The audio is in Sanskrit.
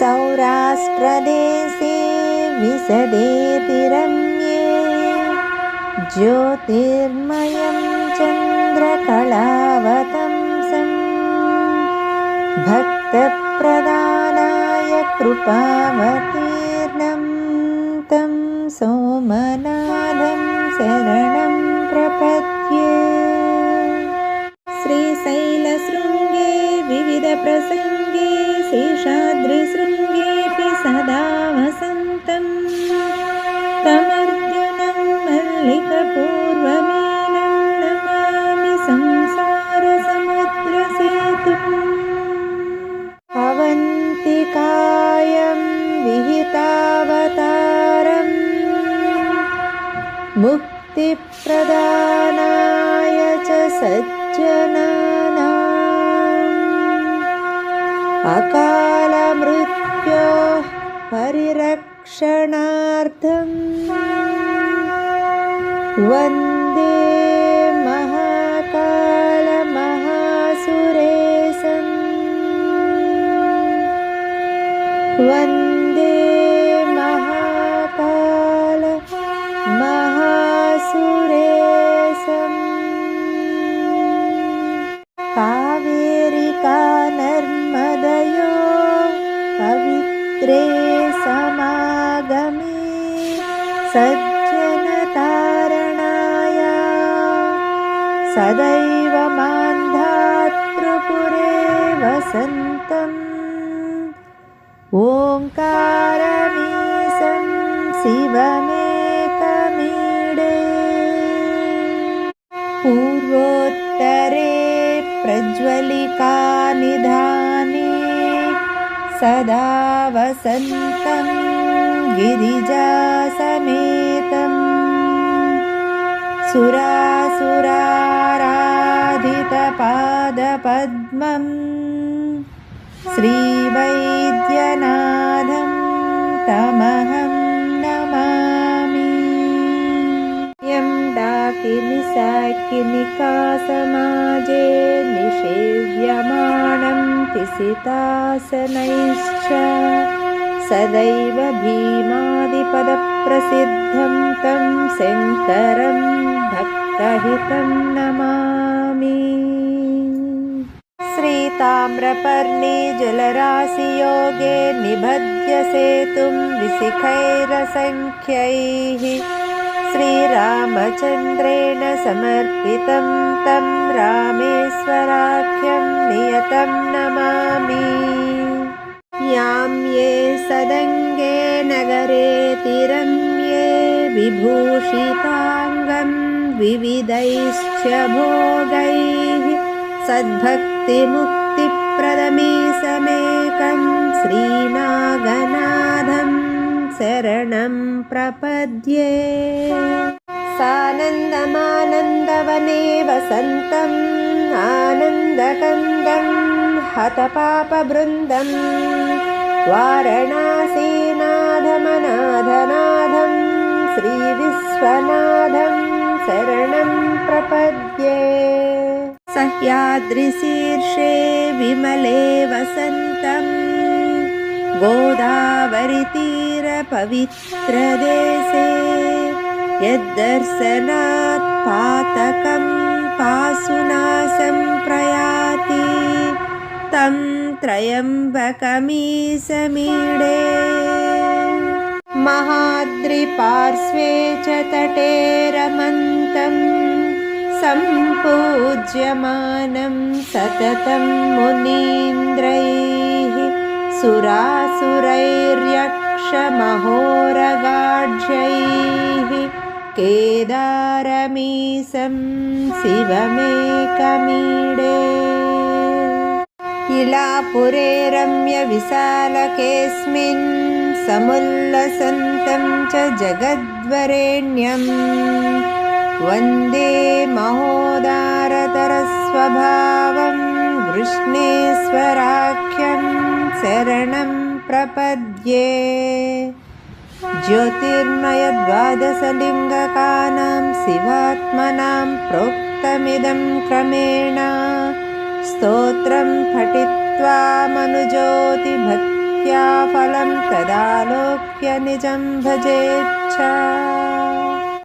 सौराष्ट्रदेशे विशदेति रम्ये ज्योतिर्मयं चन्द्रकलावतंसम् भक्तप्रदानाय कृपावतीर्णं तं सोमनाथं शरणं प्रपद्ये। श्रीशैलशृङ्गे विविधप्रसङ्गे शेषाद्रिशृङ्गेऽपि मुक्तिप्रदानाय च सज्जनानाम् अकालमृत्योः परिरक्षणार्थम् वन्दे महाकालमहासुरेशम् सज्जनतारणाय सदैव मान्धातृपुरे वसन्तम् ओङ्कारमीशं शिवमेकमीडे पूर्वोत्तरे प्रज्वलिकानिधाने सदा वसन्तं गिरिजासमेतम् सुरासुराराधितपादपद्मम् श्रीवैद्यनाथं तमहं नमामि। यं डाकिनिसाकिनिकासमाजे निषेव्यमाणं तिसितासनैश्च। सदैव भीमादिपदप्रसिद्धं तं शङ्करं भक्तहितं नमामि। श्रीताम्रपर्णी जलराशियोगे निबध्य सेतुं विशिखैरसङ्ख्यैः। श्रीरामचन्द्रेण समर्पितं तं रामेश्वराख्यं नियतं नमामि। यां ये सदङ्गे नगरेतिरम्ये विभूषिताङ्गं विविधैश्च भोगैः सद्भक्तिमुक्तिप्रदमीसमेकं श्रीनागनाथं शरणं प्रपद्ये। सानन्दमानन्दवने वसन्तम् आनन्दकन्दं हतपापबृन्दं वारणासीनाथमनाथनाथं श्रीविश्वनाथं शरणं प्रपद्ये। सह्याद्रिशीर्षे विमले वसन्तं। गोदावरितीरपवित्रदेशे यद्दर्शनात् पातकं पासुनाशं प्रयाति। तं त्रयम्बकमीशमीडे महाद्रिपार्श्वे च तटे रमन्तम् सम्पूज्यमानं सततं मुनीन्द्रैः सुरासुरैर्यक्षमहोरगाढ्यैः केदारमीशं शिवमेकमीडे। इलापुरे रम्यविशालकेऽस्मिन् समुल्लसन्तं च जगद्वरेण्यम्। वन्दे महोदारतरस्वभावं वृष्णेश्वराख्यं शरणं प्रपद्ये। ज्योतिर्मयद्वादशलिङ्गकानां शिवात्मनां प्रोक्तमिदं क्रमेण। स्तोत्रं पठित्वा मनुज्योतिभक्त्या फलं तदालोक्य निजं भजेच्छा